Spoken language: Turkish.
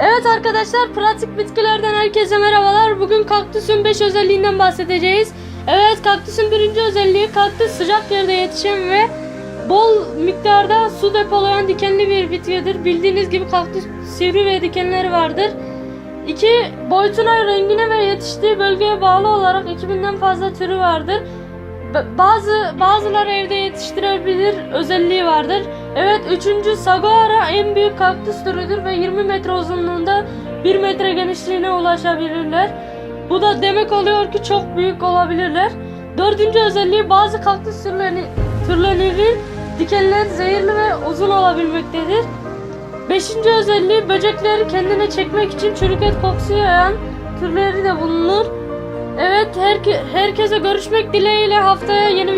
Evet arkadaşlar pratik bitkilerden herkese merhabalar. Bugün kaktüsün 5 özelliğinden bahsedeceğiz. Evet kaktüsün birinci özelliği kaktüs sıcak yerde yetişen ve bol miktarda su depolayan dikenli bir bitkidir. Bildiğiniz gibi kaktüs sivri ve dikenleri vardır. İki boyutuna, rengine ve yetiştiği bölgeye bağlı olarak 2000'den fazla türü vardır. Bazı bazıları evde yetiştirebilir özelliği vardır. Evet üçüncü Saguara en büyük kaktüs türüdür ve 20 metre uzunluğunda 1 metre genişliğine ulaşabilirler. Bu da demek oluyor ki çok büyük olabilirler. Dördüncü özelliği bazı kaktüs türleri, türlerinin dikenleri zehirli ve uzun olabilmektedir. Beşinci özelliği böcekleri kendine çekmek için çürük et kokusu yayan türleri de bulunur. Evet herke- herkese görüşmek dileğiyle haftaya yeni